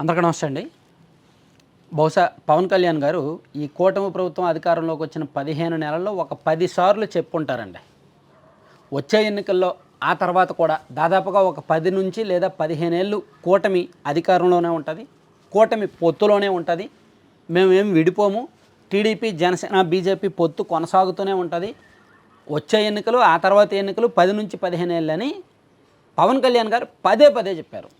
అందరికీ నమస్తే అండి. బహుశా పవన్ కళ్యాణ్ గారు ఈ కూటమి ప్రభుత్వం అధికారంలోకి వచ్చిన పదిహేను నెలల్లో ఒక పది సార్లు చెప్పుంటారండి. వచ్చే ఎన్నికల్లో ఆ తర్వాత కూడా దాదాపుగా ఒక పది నుంచి లేదా పదిహేను ఏళ్ళు కూటమి అధికారంలోనే ఉంటుంది కూటమి పొత్తులోనే ఉంటుంది. మేమేం విడిపోము. టీడీపీ జనసేన బీజేపీ పొత్తు కొనసాగుతూనే ఉంటుంది. వచ్చే ఎన్నికలు ఆ తర్వాత ఎన్నికలు పది నుంచి పదిహేను ఏళ్ళని పవన్ కళ్యాణ్ గారు పదే పదే చెప్పారు.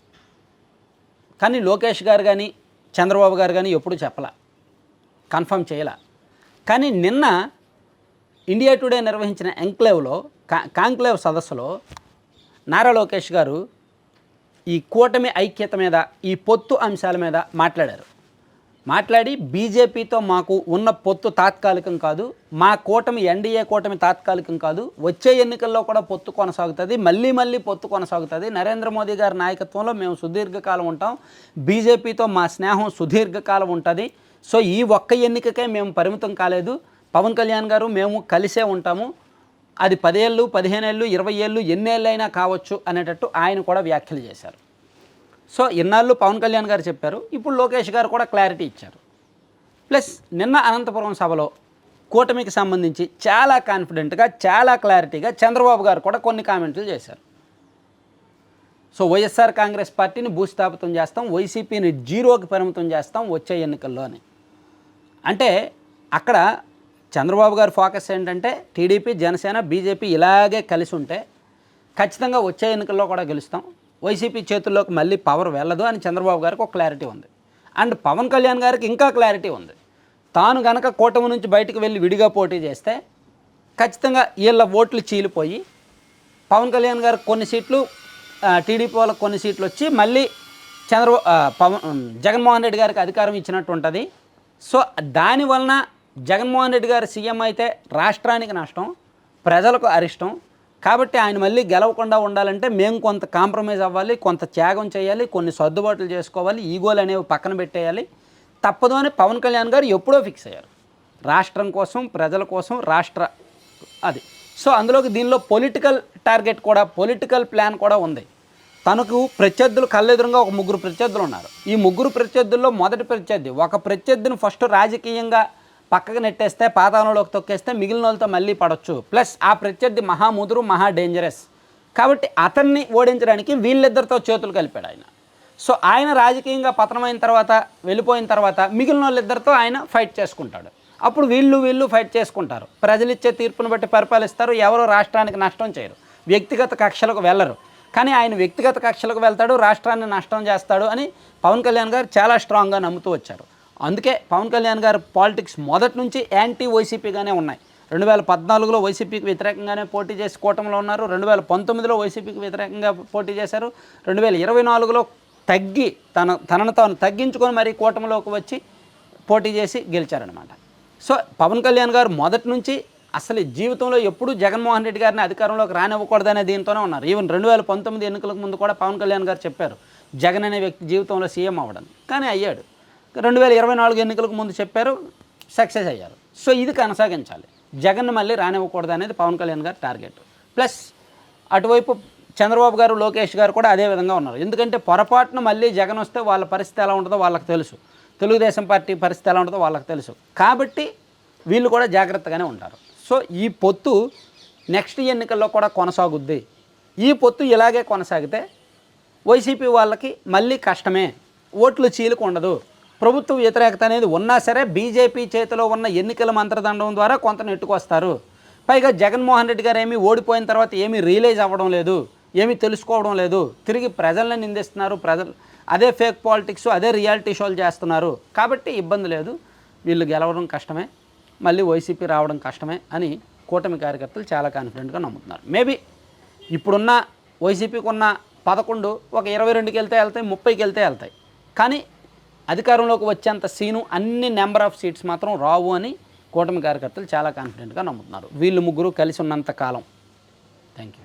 కానీ లోకేష్ గారు కానీ చంద్రబాబు గారు కానీ ఎప్పుడు చెప్పలా. కన్ఫర్మ్ చేయలా. కానీ నిన్న ఇండియా టుడే నిర్వహించిన ఎంక్లేవ్లో కా కాంక్లేవ్ సదస్సులో నారా లోకేష్ గారు ఈ కూటమి ఐక్యత మీద ఈ పొత్తు అంశాల మీద మాట్లాడారు. మాట్లాడి బీజేపీతో మాకు ఉన్న పొత్తు తాత్కాలికం కాదు మా కూటమి ఎన్డీఏ కూటమి తాత్కాలికం కాదు వచ్చే ఎన్నికల్లో కూడా పొత్తు కొనసాగుతుంది మళ్ళీ మళ్ళీ పొత్తు కొనసాగుతుంది. నరేంద్ర మోదీ గారి నాయకత్వంలో మేము సుదీర్ఘకాలం ఉంటాం బీజేపీతో మా స్నేహం సుదీర్ఘకాలం ఉంటుంది. సో ఈ ఒక్క ఎన్నికకే మేము పరిమితం కాలేదు. పవన్ కళ్యాణ్ గారు మేము కలిసే ఉంటాము. అది పదేళ్ళు పదిహేనేళ్ళు ఇరవై ఏళ్ళు ఎన్నేళ్ళైనా కావచ్చు అనేటట్టు ఆయన కూడా వ్యాఖ్యలు చేశారు. సో ఇన్నాళ్ళు పవన్ కళ్యాణ్ గారు చెప్పారు ఇప్పుడు లోకేష్ గారు కూడా క్లారిటీ ఇచ్చారు. ప్లస్ నిన్న అనంతపురం సభలో కూటమికి సంబంధించి చాలా కాన్ఫిడెంట్గా చాలా క్లారిటీగా చంద్రబాబు గారు కూడా కొన్ని కామెంట్లు చేశారు. సో వైఎస్ఆర్ కాంగ్రెస్ పార్టీని భూస్థాపితం చేస్తాం వైసీపీని జీరోకి పరిమితం చేస్తాం వచ్చే ఎన్నికల్లోనే అంటే అక్కడ చంద్రబాబు గారి ఫోకస్ ఏంటంటే టీడీపీ జనసేన బీజేపీ ఇలాగే కలిసి ఉంటే ఖచ్చితంగా వచ్చే ఎన్నికల్లో కూడా గెలుస్తాం. వైసీపీ చేతుల్లోకి మళ్ళీ పవర్ వెళ్ళదు అని చంద్రబాబు గారికి ఒక క్లారిటీ ఉంది. అండ్ పవన్ కళ్యాణ్ గారికి ఇంకా క్లారిటీ ఉంది. తాను గనక కూటమి నుంచి బయటకు వెళ్ళి విడిగా పోటీ చేస్తే ఖచ్చితంగా వీళ్ళ ఓట్లు చీలిపోయి పవన్ కళ్యాణ్ గారు కొన్ని సీట్లు టీడీపీ వాళ్ళకి కొన్ని సీట్లు వచ్చి మళ్ళీ చంద్రబాబు పవన్ జగన్మోహన్ రెడ్డి గారికి అధికారం ఇచ్చినట్టు ఉంటుంది. సో దాని వలన జగన్మోహన్ రెడ్డి గారు సీఎం అయితే రాష్ట్రానికి నష్టం ప్రజలకు అరిష్టం కాబట్టి ఆయన మళ్ళీ గెలవకుండా ఉండాలంటే మేము కొంత కాంప్రమైజ్ అవ్వాలి కొంత త్యాగం చేయాలి కొన్ని సర్దుబాట్లు చేసుకోవాలి ఈగోలు అనేవి పక్కన పెట్టేయాలి. తప్పదు అని పవన్ కళ్యాణ్ గారు ఎప్పుడో ఫిక్స్ అయ్యారు. రాష్ట్రం కోసం ప్రజల కోసం రాష్ట్ర అది. సో అందులోకి దీనిలో పొలిటికల్ టార్గెట్ కూడా పొలిటికల్ ప్లాన్ కూడా ఉంది. తనకు ప్రత్యర్థులు కళ్ళెదురుగా ఒక ముగ్గురు ప్రత్యర్థులు ఉన్నారు. ఈ ముగ్గురు ప్రత్యర్థుల్లో మొదటి ప్రత్యర్థి ఒక ప్రత్యర్థిని ఫస్ట్ రాజకీయంగా పక్కకు నెట్టేస్తే పాతాళంలోకి తొక్కేస్తే మిగిలిన వాళ్ళతో మళ్ళీ పడవచ్చు ప్లస్ ఆ ప్రత్యర్థి మహా ముదురు మహా డేంజరస్ కాబట్టి అతన్ని ఓడించడానికి వీళ్ళిద్దరితో చేతులు కలిపాడు ఆయన. సో ఆయన రాజకీయంగా పతనమైన తర్వాత వెళ్ళిపోయిన తర్వాత మిగిలిన వాళ్ళిద్దరితో ఆయన ఫైట్ చేసుకుంటాడు. అప్పుడు వీళ్ళు వీళ్ళు ఫైట్ చేసుకుంటారు. ప్రజలిచ్చే తీర్పును బట్టి పరిపాలిస్తారు. ఎవరు రాష్ట్రానికి నష్టం చేయరు. వ్యక్తిగత కక్షలకు వెళ్ళరు. కానీ ఆయన వ్యక్తిగత కక్షలకు వెళ్తాడు రాష్ట్రాన్ని నష్టం చేస్తాడు అని పవన్ కళ్యాణ్ గారు చాలా స్ట్రాంగ్గా నమ్ముతూ వచ్చారు. అందుకే పవన్ కళ్యాణ్ గారు పాలిటిక్స్ మొదటి నుంచి యాంటీ వైసీపీగానే ఉన్నాయి. రెండు వేల పద్నాలుగులో వైసీపీకి వ్యతిరేకంగానే పోటీ చేసి కూటమిలో ఉన్నారు. రెండు వేల పంతొమ్మిదిలో వైసీపీకి వ్యతిరేకంగా పోటీ చేశారు. రెండు వేల ఇరవై నాలుగులో తగ్గి తన తనను తాను తగ్గించుకొని మరీ కూటమిలోకి వచ్చి పోటీ చేసి గెలిచారనమాట సో పవన్ కళ్యాణ్ గారు మొదటి నుంచి అసలు జీవితంలో ఎప్పుడూ జగన్మోహన్ రెడ్డి గారిని అధికారంలోకి రానివ్వకూడదనే దీంతోనే ఉన్నారు. ఈవెన్ రెండు వేల పంతొమ్మిది ఎన్నికలకు ముందు కూడా పవన్ కళ్యాణ్ గారు చెప్పారు జగన్ అనే వ్యక్తి జీవితంలో సీఎం అవ్వడం. కానీ అయ్యాడు. రెండు వేల ఇరవై నాలుగు ఎన్నికలకు ముందు చెప్పారు సక్సెస్ అయ్యారు. సో ఇది కొనసాగించాలి. జగన్ మళ్ళీ రానివ్వకూడదు అనేది పవన్ కళ్యాణ్ గారి టార్గెట్ ప్లస్ అటువైపు చంద్రబాబు గారు లోకేష్ గారు కూడా అదే విధంగా ఉన్నారు. ఎందుకంటే పొరపాటున మళ్ళీ జగన్ వస్తే వాళ్ళ పరిస్థితి ఎలా ఉంటుందో వాళ్ళకి తెలుసు. తెలుగుదేశం పార్టీ పరిస్థితి ఎలా ఉంటుందో వాళ్ళకి తెలుసు. కాబట్టి వీళ్ళు కూడా జాగ్రత్తగానే ఉంటారు సో ఈ పొత్తు నెక్స్ట్ ఎన్నికల్లో కూడా కొనసాగుద్ది. ఈ పొత్తు ఇలాగే కొనసాగితే వైసీపీ వాళ్ళకి మళ్ళీ కష్టమే. ఓట్లు చీలిక ఉండదు. ప్రభుత్వ వ్యతిరేకత అనేది ఉన్నా సరే బీజేపీ చేతిలో ఉన్న ఎన్నికల మంత్రదండం ద్వారా కొంత నెట్టుకొస్తారు పైగా జగన్మోహన్ రెడ్డి గారు ఏమీ ఓడిపోయిన తర్వాత ఏమీ రియలైజ్ అవ్వడం లేదు ఏమీ తెలుసుకోవడం లేదు. తిరిగి ప్రజల్ని నిందిస్తున్నారు ప్రజలు అదే ఫేక్ పాలిటిక్స్ అదే రియాలిటీ షోలు చేస్తున్నారు. కాబట్టి ఇబ్బంది లేదు. వీళ్ళు గెలవడం కష్టమే మళ్ళీ వైసీపీ రావడం కష్టమే అని కూటమి కార్యకర్తలు చాలా కాన్ఫిడెంట్గా నమ్ముతున్నారు. మేబీ ఇప్పుడున్న వైసీపీకి ఉన్న పదకొండు ఒక ఇరవై రెండుకి వెళ్తే వెళ్తాయి ముప్పైకి వెళ్తే వెళ్తాయి. కానీ అధికారంలోకి వచ్చేంత సీను అన్ని నెంబర్ ఆఫ్ సీట్స్ మాత్రం రావు అని కూటమి కార్యకర్తలు చాలా కాన్ఫిడెంట్గా నమ్ముతున్నారు. వీళ్ళు ముగ్గురు కలిసి ఉన్నంత కాలం. Thank you